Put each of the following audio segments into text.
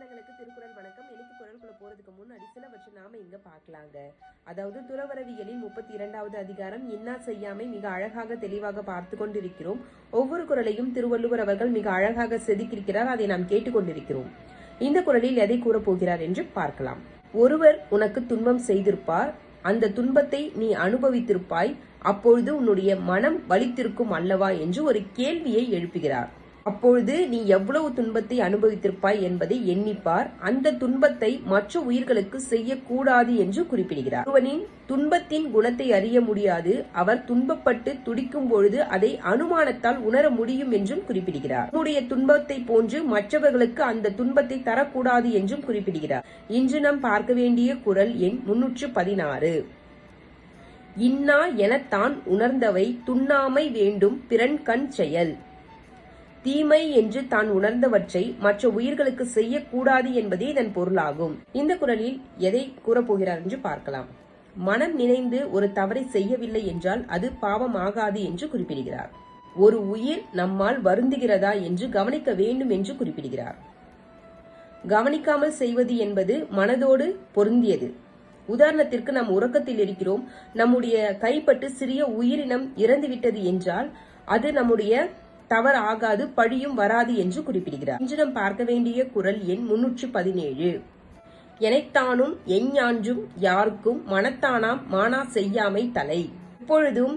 சொந்தங்களுக்கு திருக்குறள் வணக்கம். எனக்கு குரல்குள்ள போறதுக்கு முன்னாடி சிலவற்றை நாம இங்க பார்க்கலாங்க. அதாவது துறவரவியலின் முப்பத்தி இரண்டாவது அதிகாரம் இன்னா செய்யாமை மிக அழகாக தெளிவாக பார்த்து கொண்டிருக்கிறோம். ஒவ்வொரு குரலையும் திருவள்ளுவர் அவர்கள் மிக அழகாக செதுக்கியிருக்கிறார். அதை நாம் கேட்டுக்கொண்டிருக்கிறோம் இந்த குரலில் எதை கூறப் போகிறார் என்று பார்க்கலாம். ஒருவர் உனக்கு துன்பம் செய்திருப்பார். அந்த துன்பத்தை நீ அனுபவித்திருப்பாய். அப்பொழுது உன்னுடைய மனம் வலித்திருக்கும் அல்லவா? என்று ஒரு கேள்வியை எழுப்புகிறார். அப்பொழுது நீ எவ்வளவு துன்பத்தை அனுபவித்திருப்பாய் என்பதை எண்ணிப்பார். அந்த துன்பத்தை மற்ற உயிர்களுக்கு செய்யக்கூடாது என்று குறிப்பிடுகிறார். ஒருவனின் துன்பத்தின் குணத்தை அறிய முடியாது. அவர் துன்பப்பட்டு துடிக்கும் பொழுது அதை அனுமானத்தால் உணர முடியும் என்றும் குறிப்பிடுகிறார். நம்முடைய துன்பத்தை போன்று மற்றவர்களுக்கு அந்த துன்பத்தை தரக்கூடாது என்றும் குறிப்பிடுகிறார். இன்று நாம் பார்க்க வேண்டிய குரல் எண் முன்னூற்று பதினாறு. இன்னா எனத்தான் உணர்ந்தவை துண்ணாமை வேண்டும் பிறன் கண் செயல். தீமை என்று தான் உணர்ந்தவற்றை மற்ற உயிர்களுக்கு செய்யக்கூடாது என்பதே இதன் பொருளாகும். இந்த குரலில் எதை கூறப்போகிறார் என்று பார்க்கலாம். மனம் நினைந்து ஒரு தவறை செய்யவில்லை என்றால் அது பாவம் ஆகாது என்று குறிப்பிடுகிறார். ஒரு உயிர் நம்மால் வருந்துகிறதா என்று கவனிக்க வேண்டும் என்று குறிப்பிடுகிறார். கவனிக்காமல் செய்வது என்பது மனதோடு பொருந்தியது. உதாரணத்திற்கு நாம் உறக்கத்தில் இருக்கிறோம். நம்முடைய கைப்பட்டு சிறிய உயிரினம் இறந்துவிட்டது என்றால் அது நம்முடைய தவறு ஆகாது பழியும் வராது என்று குறிப்பிடுகிறார். இன்று நாம் பார்க்க வேண்டிய குரல் எண் முன்னூற்றி பதினேழு. எனைத்தானும் எஞ்ஞான்றும் யாருக்கும் மனத்தானாம் மானா செய்யாமை தலை. இப்பொழுதும்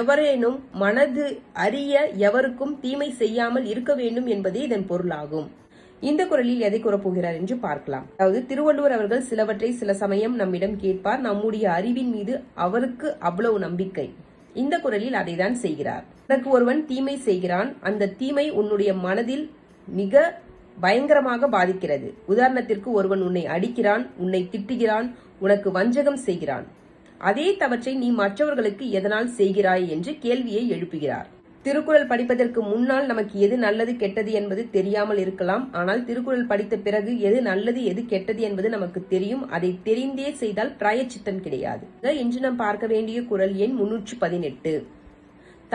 எவரேனும் மனது அறிய எவருக்கும் தீமை செய்யாமல் இருக்க வேண்டும் என்பதே இதன் பொருளாகும். இந்த குரலில் எதை கூறப்போகிறார் என்று பார்க்கலாம். அதாவது திருவள்ளுவர் அவர்கள் சிலவற்றை சில சமயம் நம்மிடம் கேட்பார். நம்முடைய அறிவின் மீது அவருக்கு அவ்வளவு நம்பிக்கை. இந்த குரலில் அதைதான் செய்கிறார். உனக்கு ஒருவன் தீமை செய்கிறான். அந்த தீமை உன்னுடைய மனதில் மிக பயங்கரமாக பாதிக்கிறது. உதாரணத்திற்கு ஒருவன் உன்னை அடிக்கிறான் உன்னை திட்டுகிறான் உனக்கு வஞ்சகம் செய்கிறான். அதே தவற்றை நீ மற்றவர்களுக்கு எதனால் செய்கிறாய் என்று கேள்வியை எழுப்புகிறார். திருக்குறள் படிப்பதற்கு முன்னால் நமக்கு எது நல்லது கெட்டது என்பது தெரியாமல் இருக்கலாம். ஆனால் திருக்குறள் படித்த பிறகு எது நல்லது எது கெட்டது என்பது நமக்கு தெரியும். அதை தெரிந்தே செய்தால் பிராயச்சித்தம் கிடையாது. இன்று நாம் பார்க்க வேண்டிய குரல் எண் முன்னூற்றி பதினெட்டு.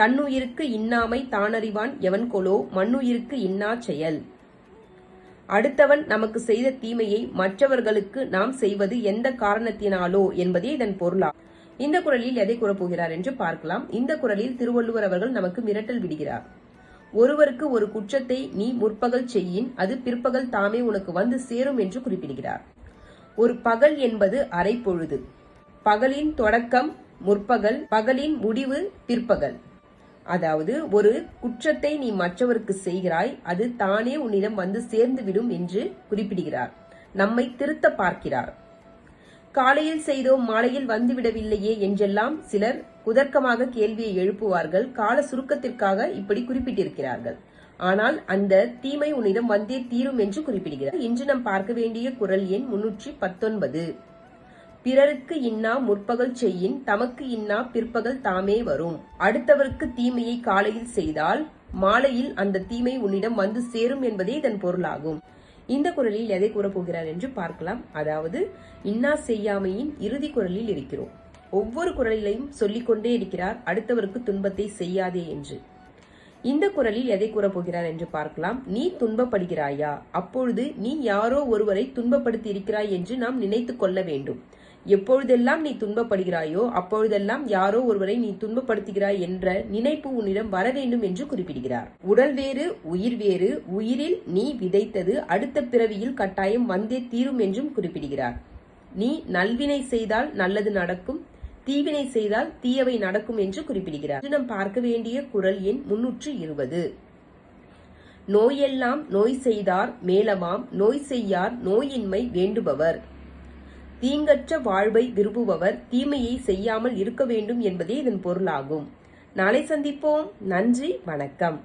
தன்னுயிருக்கு இன்னாமை தானறிவான் எவன் கொலோ மண்ணுயிருக்கு இன்னா செயல். அடுத்தவன் நமக்கு செய்த தீமையை மற்றவர்களுக்கு நாம் செய்வது எந்த காரணத்தினாலோ என்பதே இதன் பொருளாகும். இந்த குரலில் எதை கூறப்போகிறார் என்று பார்க்கலாம். இந்த குரலில் திருவள்ளுவர் அவர்கள் நமக்கு மிரட்டல் விடுகிறார். ஒருவருக்கு ஒரு குற்றத்தை நீ முற்பகல் செய்யின் அது பிற்பகல் தாமே உனக்கு வந்து சேரும் என்று குறிப்பிடுகிறார். ஒரு பகல் என்பது அரை பொழுது. பகலின் தொடக்கம் முற்பகல் பகலின் முடிவு பிற்பகல். அதாவது ஒரு குற்றத்தை நீ மற்றவருக்கு செய்கிறாய் அது தானே உன்னிடம் வந்து சேர்ந்து விடும் என்று குறிப்பிடுகிறார். நம்மை திருத்த பார்க்கிறார். காலையில் செய்தோம் மாலையில் வந்துவிடவில்லையே என்றெல்லாம் சிலர் குதர்க்கமாக கேள்வியை எழுப்புவார்கள். கால சுருக்கத்திற்காக இப்படி குறிப்பிட்டிருக்கிறார்கள். ஆனால் அந்த தீமை உன்னிடம் வந்தே தீரும் என்று குறிப்பிடுகிறார். இன்று நாம் பார்க்க வேண்டிய குரல் எண் முன்னூற்றி பத்தொன்பது. பிறருக்கு இன்னா முற்பகல் செய்யின் தமக்கு இன்னா பிற்பகல் தாமே வரும். அடுத்தவருக்கு தீமையை காலையில் செய்தால் மாலையில் அந்த தீமை உன்னிடம் வந்து சேரும் என்பதே இதன் பொருளாகும். இந்த குரலில் எதை கூறப்போகிறார் என்று பார்க்கலாம். அதாவது இன்னா செய்யாமையின் இறுதி குரலில் இருக்கிறோம். ஒவ்வொரு குரலிலையும் சொல்லிக்கொண்டே இருக்கிறார் அடுத்தவருக்கு துன்பத்தை செய்யாதே என்று. இந்த குரலில் எதை கூறப்போகிறார் என்று பார்க்கலாம். நீ துன்பப்படுகிறாயா? அப்பொழுது நீ யாரோ ஒருவரை துன்பப்படுத்தி இருக்கிறாய் என்று நாம் நினைத்து கொள்ள வேண்டும். எப்பொழுதெல்லாம் நீ துன்பப்படுகிறாயோ அப்பொழுதெல்லாம் யாரோ ஒருவரை நீ துன்பப்படுத்துகிறாய் என்ற நினைப்பு உன்னிடம் வர வேண்டும் என்று குறிப்பிடுகிறார். உடல் வேறு உயிர் வேறு உயிரில் நீ விதைத்தது அடுத்த பிறவியில் கட்டாயம் வந்தே தீரும் என்றும் குறிப்பிடுகிறார். நீ நல்வினை செய்தால் நல்லது நடக்கும் தீவினை செய்தால் தீயவை நடக்கும் என்று குறிப்பிடுகிறார். நாம் பார்க்க வேண்டிய குரல் எண் முன்னூற்று இருபது. நோயெல்லாம் நோய் செய்தார் மேலமாம் நோய் செய்யார் நோயின்மை வேண்டுபவர். தீங்கற்ற வாழ்வை விரும்புபவர் தீமையை செய்யாமல் இருக்க வேண்டும் என்பதே இதன் பொருளாகும். நாளை சந்திப்போம். நன்றி. வணக்கம்.